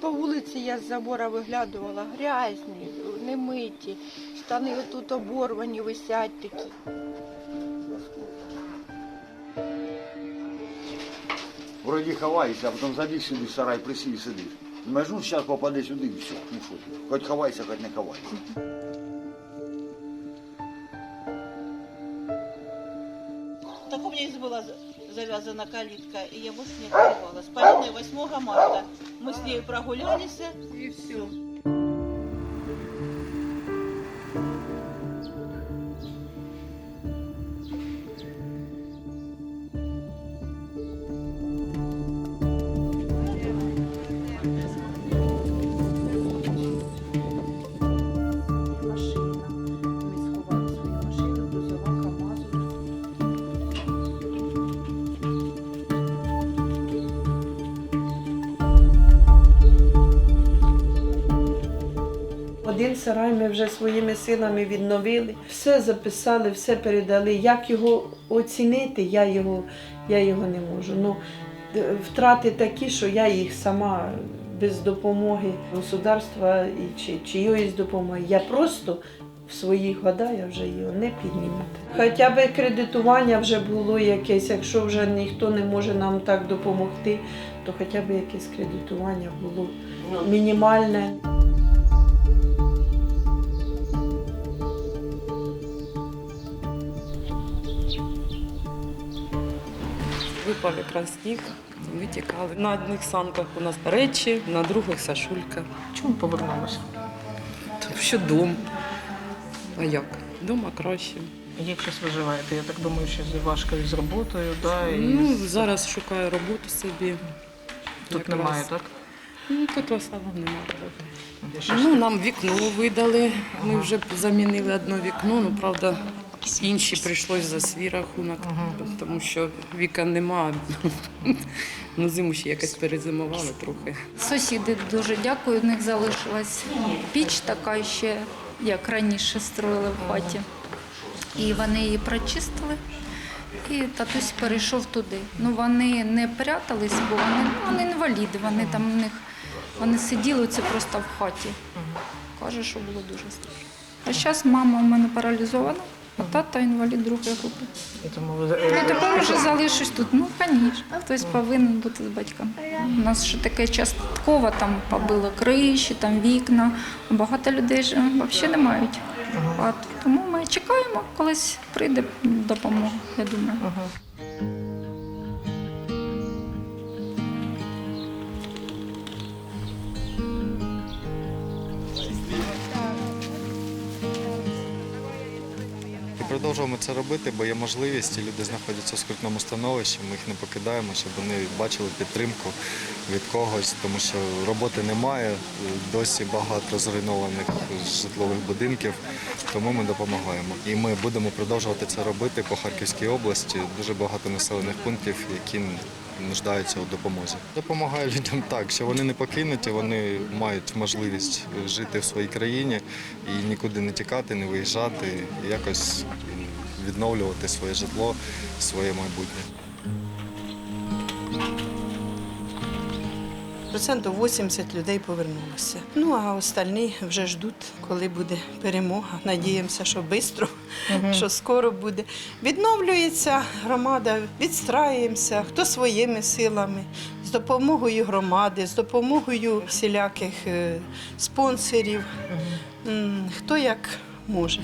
по вулиці я з забора виглядувала, грязні, немиті, штани отут оборвані висять такі. Вроді ховаєшся, а потім забіг сюди в сарай, присів сидиш. Ну зараз попаде сюди і все. Ну що ти, хоч ховайся, хоч не ховайся. Так у меня здесь была за- завязана калитка, и я больше не открывала. С Полиной 8 марта мы с ней прогулялись, и все. Сарай ми вже своїми силами відновили, все записали, все передали. Як його оцінити, я його, я його не можу. Ну, втрати такі, що я їх сама без допомоги государства і чи чиїсь допомоги. Я просто в своїх годах я вже його не піднімати. Хоча б кредитування вже було якесь, якщо вже ніхто не може нам так допомогти, то хоча б якесь кредитування було мінімальне. Випав якраз сніг, витікали. На одних санках у нас речі, на других сашулька. Чому повернулися? Тому що дом. А як? Дома краще. Як зараз виживаєте? Я так думаю, що важко із роботою, да, і Ну, зараз шукаю роботу собі. тут якраз. немає, так? Ну, тут в основному немає роботи. Ну, нам вікно видали. Ми вже замінили одне вікно, ну правда, інші прийшлось за свій рахунок, тому що вікон нема. Ну, зиму ще якось перезимували трохи. Сусіди дуже дякую, у них залишилась піч така ще, як раніше строїли в хаті. І вони її прочистили, і татусь перейшов туди. Ну вони не прятались, бо вони, ну, вони інваліди, вони там у них вони сиділи це просто в хаті. Каже, що було дуже страшно. А зараз мама у мене паралізована, а тата інвалід другої групи. і тому ви Ну, тепер вже залишусь тут. Ну, звісно, хтось повинен бути з батьками. У нас ще таке частково там побило криші, там вікна. Багато людей ж взагалі не мають хат. Тому ми чекаємо, колись прийде допомога, я думаю. І продовжуємо це робити, бо є можливість, люди знаходяться в скрутному становищі. Ми їх не покидаємо, щоб вони бачили підтримку від когось, тому що роботи немає. Досі багато зруйнованих житлових будинків, тому ми допомагаємо. І ми будемо продовжувати це робити по Харківській області. Дуже багато населених пунктів, які нуждаються у допомозі. Допомагаю людям так, що вони не покинуті, вони мають можливість жити в своїй країні і нікуди не тікати, не виїжджати, якось відновлювати своє житло, своє майбутнє. Процентів 80 людей повернулося. Ну а остальні вже ждуть, коли буде перемога. Надіємося, що швидко, що скоро буде. Відновлюється громада, відстраюємося, хто своїми силами, з допомогою громади, з допомогою всіляких е, спонсорів, М, хто як може.